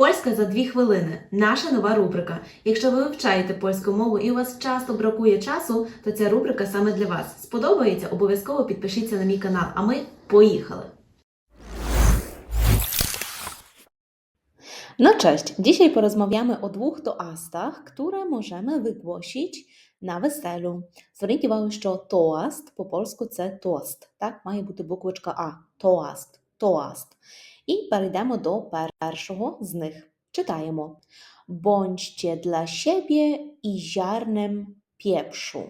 Польська за дві хвилини. Наша нова рубрика. Якщо ви вивчаєте польську мову і у вас часто бракує часу, то ця рубрика саме для вас. Сподобається? Обов'язково підпишіться на мій канал. А ми поїхали! No cześć, dzisiaj porozmawiamy o dwóch toastach, które możemy wygłosić na weselu. Увагу, що тоаст по польську це тост. Так, має бути буквочка А. Тоаст, тоаст. І перейдемо до першого з них. Czytajemy. Bądźcie dla siebie i ziarnem pieprzu,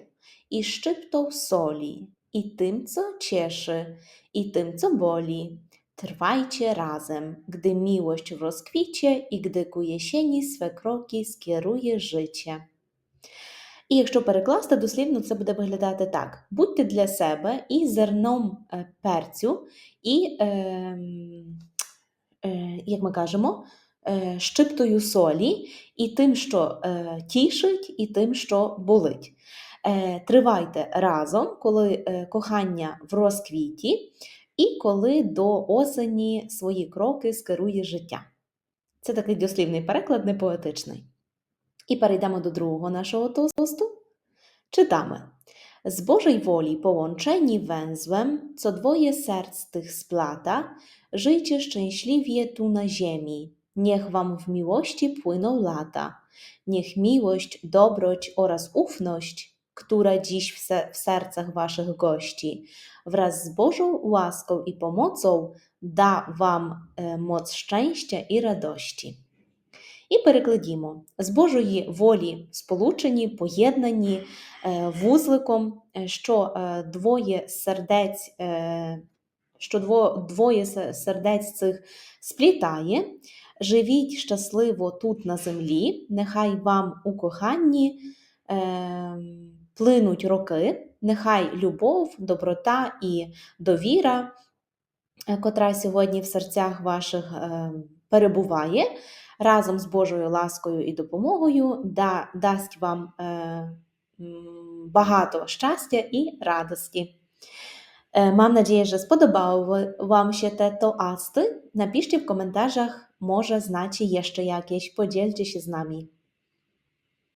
i szczyptą soli, i tym, co cieszy, i tym, co boli. Trwajcie razem, gdy miłość w rozkwicie i gdy ku jesieni swe kroki skieruje życie. І якщо перекласти дослівно, це буде виглядати так: будьте для себе і зерном е, перцю, і, е, е, як ми кажемо, е, щиптою солі, і тим, що е, тішить, і тим, що болить. Е, Тривайте разом, коли е, кохання в розквіті, і коли до осені свої кроки скерує життя. Це такий дослівний переклад, не поетичний. І перейдемо до другого нашого тосту. Czytamy. Z Bożej woli połączeni węzłem, co dwoje serc tych splata, żyjcie szczęśliwie tu na ziemi. Niech wam w miłości płyną lata. Niech miłość, dobroć oraz ufność, która dziś w, se- w sercach waszych gości, wraz z Bożą łaską i pomocą da wam e, moc szczęścia i radości. І перекладімо. З Божої волі сполучені, поєднані е, вузликом, е, що е, двоє сердець, що дво, двоє сердець цих сплітає. Живіть щасливо тут на землі, нехай вам у коханні е, плинуть роки, нехай любов, доброта і довіра, котра сьогодні в серцях ваших е, перебуває, разом з Божою ласкою і допомогою да, дасть вам е, багато щастя і радості. E, że spodobały Wam się te toasty. Napiszcie w komentarzach, może znacie jeszcze jakieś, podzielcie się z nami.